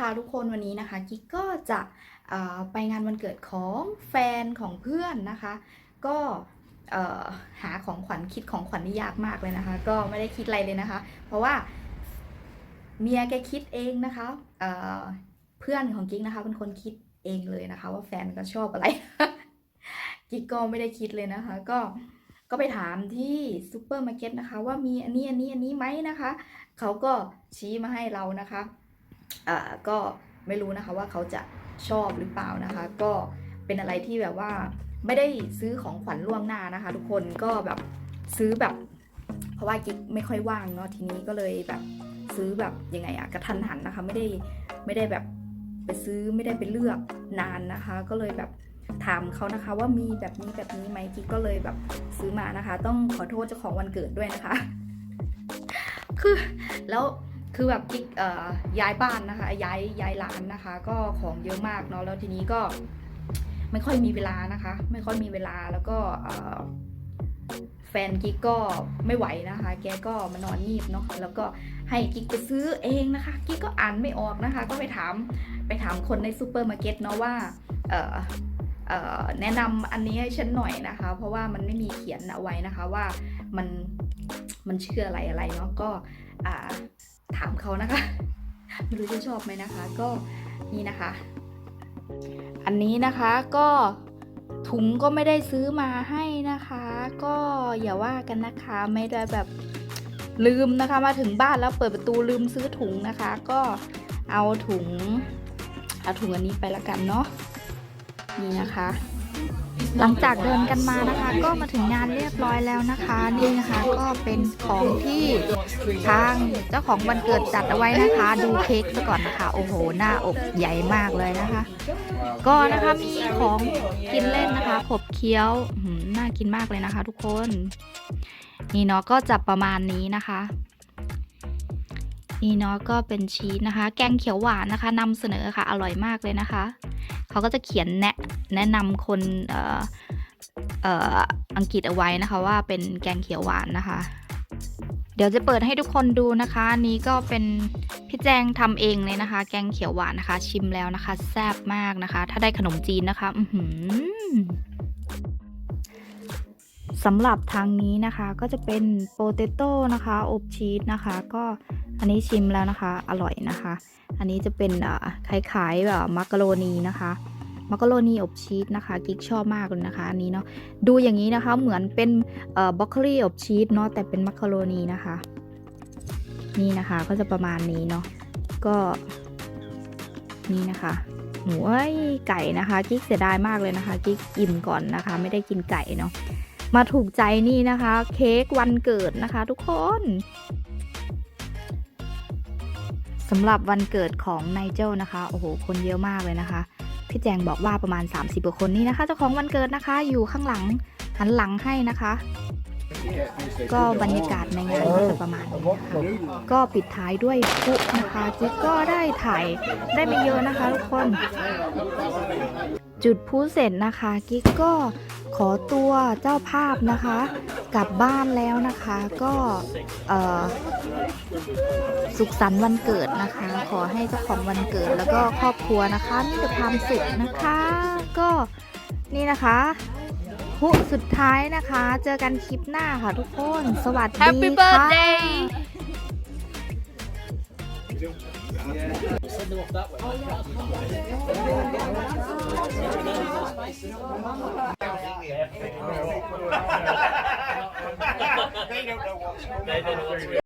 ค่ะทุกคนวันนี้นะคะกิ๊กก็จะไปงานวันเกิดของแฟนของเพื่อนนะคะ ก็หาของขวัญคิดของขวัญนี่ยากมากเลยนะคะ ก็ไม่ได้คิดอะไรเลยนะคะ เพราะว่าเมียแกคิดเองนะคะเเพื่อนของกิ๊กนะคะเป็นคนคิดเองเลยนะคะ ว่าแฟนก็ชอบอะไร กิ๊กก็ไม่ได้คิดเลยนะคะ ก็ก็ไปถามที่ซูเปอร์มาร์เก็ตนะคะ ว่ามีอันนี้อันนี้อันนี้ไหมนะคะ เขาก็ชี้มาให้เรานะคะ ก็ไม่รู้นะคะว่าเขาจะชอบหรือเปล่านะคะ ก็เป็นอะไรที่แบบว่าไม่ได้ซื้อของขวัญล่วงหน้านะคะ ทุกคนก็แบบซื้อแบบ เพราะว่ากิ๊กไม่ค่อยว่างเนาะทีนี้ก็เลยแบบซื้อแบบยังไงอะกระทันหันนะคะ ไม่ได้ไม่ได้แบบไปซื้อไม่ได้ไปเลือกนานนะคะ ก็เลยแบบถามเขานะคะว่ามีแบบนี้แบบนี้ไหมกิ๊กก็เลยแบบซื้อมานะคะ ต้องขอโทษเจ้าของวันเกิดด้วยนะคะ คือแล้ว คือแบบกิ๊กย้ายบ้านนะคะ ย้ายย้ายร้านนะคะ ก็ของเยอะมากเนาะแล้วทีนี้ก็ไม่ค่อยมีเวลานะคะ ไม่ค่อยมีเวลาแล้วก็แฟนกิ๊กก็ไม่ไหวนะคะ แกก็มานอนงีบเนาะแล้วก็ให้กิ๊กไปซื้อเองนะคะ กิ๊กก็อ่านไม่ออกนะคะ ก็ไปถามไปถามคนในซูเปอร์มาร์เก็ตเนาะว่าแนะนำอันนี้ให้ฉันหน่อยนะคะ เพราะว่ามันไม่มีเขียนเอาไว้นะคะว่ามันมันชื่ออะไรอะไรเนาะก็อ่า ถามเขานะคะ ไม่รู้จะชอบไหมนะคะ ก็นี่นะคะ อันนี้นะคะก็ถุงก็ไม่ได้ซื้อมาให้นะคะ ก็อย่าว่ากันนะคะไม่ได้แบบลืมนะคะมาถึงบ้านแล้วเปิดประตูลืมซื้อถุงนะคะ ก็เอาถุงเอาถุงอันนี้ไปละกันเนาะนี่นะคะ หลังจากเดินกันมานะคะ ก็มาถึงงานเรียบร้อยแล้วนะคะนี่นะคะก็เป็นของที่ทางเจ้าของวันเกิดจัดเอาไว้นะคะ ดูเค้กซะก่อนนะคะโอ้โหหน้าอกใหญ่มากเลยนะคะ ก็นะคะมีของกินเล่นนะคะขบเคี้ยวหน่ากินมากเลยนะคะ ทุกคนนี่เนาะก็จะประมาณนี้นะคะนี่เนาะก็เป็นชีสนะคะ แกงเขียวหวานนะคะนำเสนอค่ะอร่อยมากเลยนะคะ เขาก็จะเขียนแนะแนะนำคนอังกฤษเอาไว้นะคะว่าเป็นแกงเขียวหวานนะคะ เดี๋ยวจะเปิดให้ทุกคนดูนะคะอันนี้ก็เป็นพี่แจงทำเองเลยนะคะ แกงเขียวหวานนะคะ ชิมแล้วนะคะ แซ่บมากนะคะ ถ้าได้ขนมจีนนะคะอืสำหรับทางนี้นะคะก็จะเป็นโปเตโต้นะคะ อบชีสนะคะ ก็ อันนี้ชิมแล้วนะคะ อร่อยนะคะ อันนี้จะเป็นอ่าคล้ายๆแบบมักกะโรนีนะคะมักกะโรนีอบชีสนะคะกิ๊กชอบมากเลยนะคะอันนี้เนาะดูอย่างนี้นะคะเหมือนเป็นบล็อกโคลีอบชีสเนาะแต่เป็นมักกะโรนีนะคะ นี่นะคะก็จะประมาณนี้เนาะก็นี่นะคะหมูเอ้ไก่นะคะ กิ๊กเสียดายมากเลยนะคะ กิ๊กอิ่มก่อนนะคะ ไม่ได้กินไก่เนาะมาถูกใจนี่นะคะ เค้กวันเกิดนะคะ ทุกคน สำหรับวันเกิดของไนเจลนะคะ โอ้โห คนเยอะมากเลยนะคะ พี่แจงบอกว่าประมาณ 30กว่าคนนี่นะคะ เจ้าของวันเกิดนะคะ อยู่ข้างหลังหันหลังให้นะคะ ก็บรรยากาศในงานก็จะประมาณนี้นะคะก็ปิดท้ายด้วยพุนะคะจิ๊กก็ได้ถ่ายได้ไม่เยอะนะคะทุกคน จุดพลุเสร็จนะคะ กิ๊กก็ขอตัวเจ้าภาพนะคะ กลับบ้านแล้วนะคะก็เอ่อสุขสันต์วันเกิดนะคะ ขอให้เจ้าของวันเกิดแล้วก็ครอบครัวนะคะมีแต่ความสุขนะคะ ก็นี่นะคะพุสุดท้ายนะคะ เจอกันคลิปหน้าค่ะทุกคน สวัสดี Happy ค่ะ birthday They don't know what's